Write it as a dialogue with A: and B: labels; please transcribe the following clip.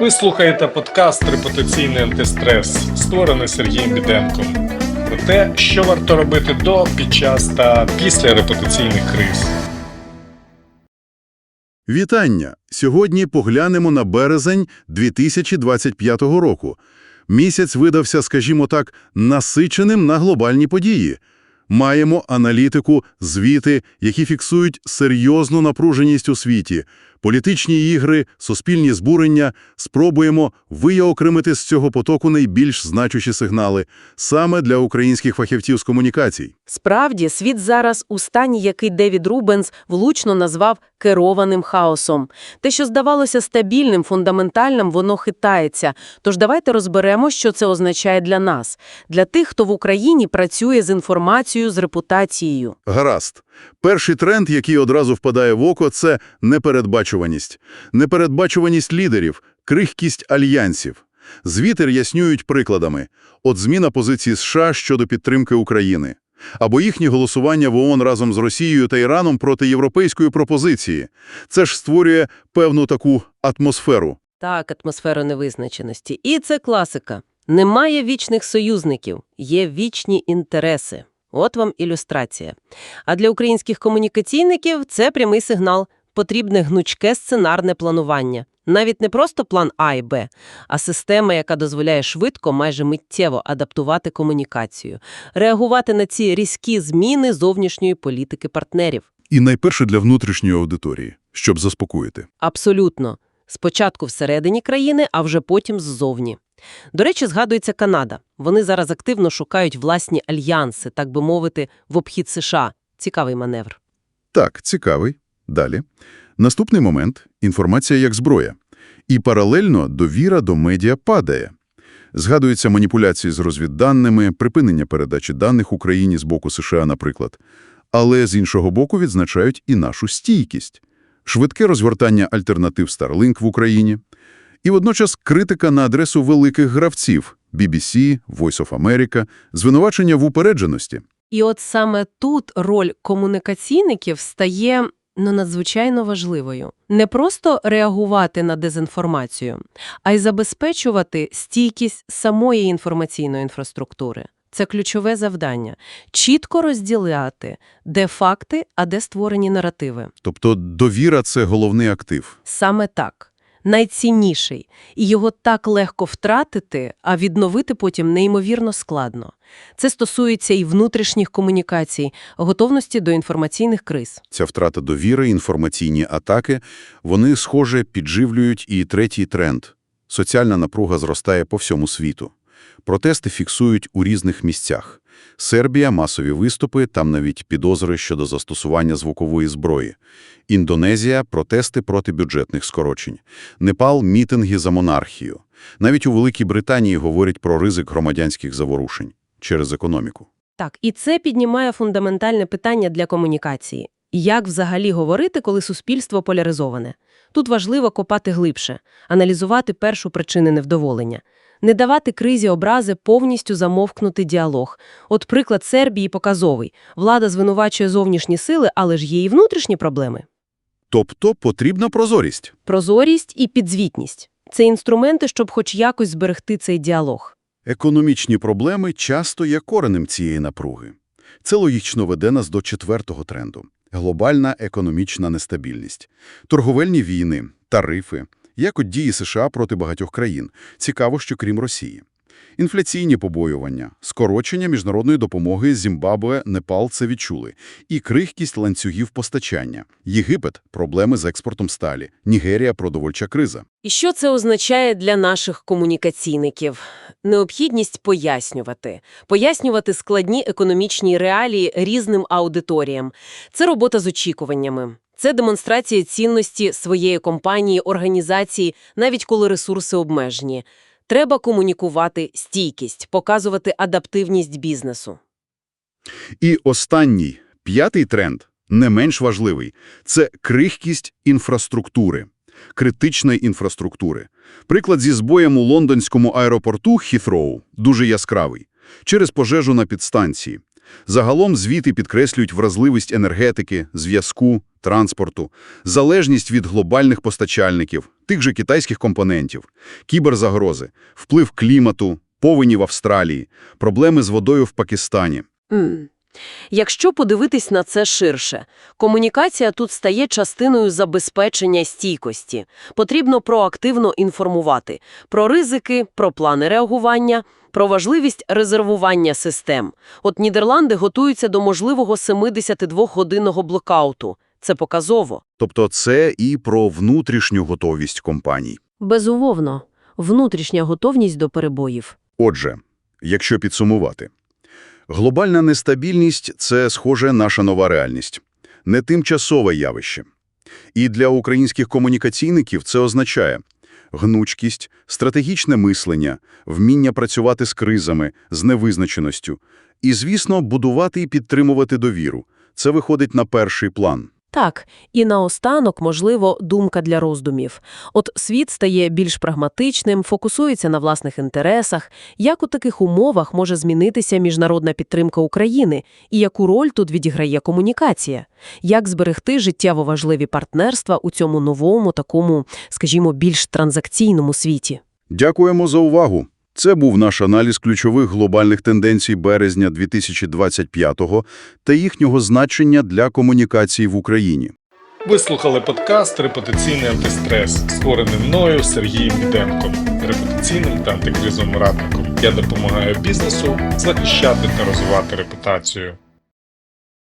A: Ви слухаєте подкаст Репутаційний антистрес, створений Сергієм Біденком. Про те, що варто робити до, під час та після репутаційних криз.
B: Вітання! Сьогодні поглянемо на березень 2025 року. Місяць видався, скажімо так, насиченим на глобальні події. Маємо аналітику, звіти, які фіксують серйозну напруженість у світі, політичні ігри, суспільні збурення. Спробуємо виокремити з цього потоку найбільш значущі сигнали саме для українських фахівців з комунікацій.
C: Справді, світ зараз у стані, який Девід Рубенс влучно назвав керованим хаосом. Те, що здавалося стабільним, фундаментальним, воно хитається. Тож давайте розберемо, що це означає для нас, для тих, хто в Україні працює з інформацією, з репутацією.
B: Гаразд. Перший тренд, який одразу впадає в око, це непередбачуваність. Непередбачуваність лідерів, крихкість альянсів. Звіти ряснюють прикладами. От зміна позиції США щодо підтримки України. Або їхнє голосування в ООН разом з Росією та Іраном проти європейської пропозиції. Це ж створює певну таку атмосферу.
C: Так, атмосфера невизначеності. І це класика. Немає вічних союзників, є вічні інтереси. От вам ілюстрація. А для українських комунікаційників це прямий сигнал. Потрібне гнучке сценарне планування. Навіть не просто план А і Б, а система, яка дозволяє швидко, майже миттєво адаптувати комунікацію, реагувати на ці різкі зміни зовнішньої політики партнерів.
B: І найперше для внутрішньої аудиторії, щоб заспокоїти.
C: Абсолютно. Спочатку всередині країни, а вже потім ззовні. До речі, згадується Канада. Вони зараз активно шукають власні альянси, так би мовити, в обхід США. Цікавий маневр.
B: Так, цікавий. Далі. Наступний момент – інформація як зброя. І паралельно довіра до медіа падає. Згадуються маніпуляції з розвідданими, припинення передачі даних Україні з боку США, наприклад. Але з іншого боку відзначають і нашу стійкість. Швидке розгортання альтернатив Starlink в Україні. І водночас критика на адресу великих гравців – BBC, Voice of America, звинувачення в упередженості.
C: І от саме тут роль комунікаційників стає ну, надзвичайно важливою. Не просто реагувати на дезінформацію, а й забезпечувати стійкість самої інформаційної інфраструктури. Це ключове завдання – чітко розділяти, де факти, а де створені наративи.
B: Тобто довіра – це головний актив.
C: Саме так. Найцінніший. І його так легко втратити, а відновити потім неймовірно складно. Це стосується і внутрішніх комунікацій, готовності до інформаційних криз.
B: Ця втрата довіри, інформаційні атаки, вони, схоже, підживлюють і третій тренд. Соціальна напруга зростає по всьому світу. Протести фіксують у різних місцях. Сербія – масові виступи, там навіть підозри щодо застосування звукової зброї. Індонезія – протести проти бюджетних скорочень. Непал – мітинги за монархію. Навіть у Великій Британії говорять про ризик громадянських заворушень через економіку.
C: Так, і це піднімає фундаментальне питання для комунікації. Як взагалі говорити, коли суспільство поляризоване? Тут важливо копати глибше, аналізувати першу причини невдоволення. Не давати кризі образи повністю замовкнути діалог. От приклад Сербії показовий. Влада звинувачує зовнішні сили, але ж є і внутрішні проблеми.
B: Тобто потрібна прозорість.
C: Прозорість і підзвітність – це інструменти, щоб хоч якось зберегти цей діалог.
B: Економічні проблеми часто є коренем цієї напруги. Це логічно веде нас до четвертого тренду – глобальна економічна нестабільність. Торговельні війни, тарифи, як от дії США проти багатьох країн. Цікаво, що крім Росії. Інфляційні побоювання, скорочення міжнародної допомоги Зімбабве, Непал це відчули. І крихкість ланцюгів постачання. Єгипет – проблеми з експортом сталі. Нігерія – продовольча криза.
C: І що це означає для наших комунікаційників? Необхідність пояснювати. Пояснювати складні економічні реалії різним аудиторіям. Це робота з очікуваннями. Це демонстрація цінності своєї компанії, організації, навіть коли ресурси обмежені. Треба комунікувати стійкість, показувати адаптивність бізнесу.
B: І останній, п'ятий тренд, не менш важливий – це крихкість інфраструктури, критичної інфраструктури. Приклад зі збоєм у лондонському аеропорту Хіфроу дуже яскравий. Через пожежу на підстанції. Загалом звіти підкреслюють вразливість енергетики, зв'язку, транспорту, залежність від глобальних постачальників, тих же китайських компонентів, кіберзагрози, вплив клімату, повені в Австралії, проблеми з водою в Пакистані.
C: М. Якщо подивитись на це ширше, комунікація тут стає частиною забезпечення стійкості. Потрібно проактивно інформувати про ризики, про плани реагування, про важливість резервування систем. От Нідерланди готуються до можливого 72-годинного блокауту. Це показово.
B: Тобто це і про внутрішню готовість компаній.
C: Безумовно. Внутрішня готовність до перебоїв.
B: Отже, якщо підсумувати, глобальна нестабільність – це, схоже, наша нова реальність, не тимчасове явище. І для українських комунікаційників це означає гнучкість, стратегічне мислення, вміння працювати з кризами, з невизначеністю і, звісно, будувати і підтримувати довіру. Це виходить на перший план.
C: Так, і наостанок, можливо, думка для роздумів. От світ стає більш прагматичним, фокусується на власних інтересах. Як у таких умовах може змінитися міжнародна підтримка України? І яку роль тут відіграє комунікація? Як зберегти життєво важливі партнерства у цьому новому, такому, скажімо, більш транзакційному світі?
B: Дякуємо за увагу. Це був наш аналіз ключових глобальних тенденцій березня 2025-го та їхнього значення для комунікації в Україні.
A: Ви слухали подкаст Репетиційний антистрес, створений мною Сергієм Віденком, репетиційним та антикризовим радником. Я допомагаю бізнесу захищати та розвивати репутацію.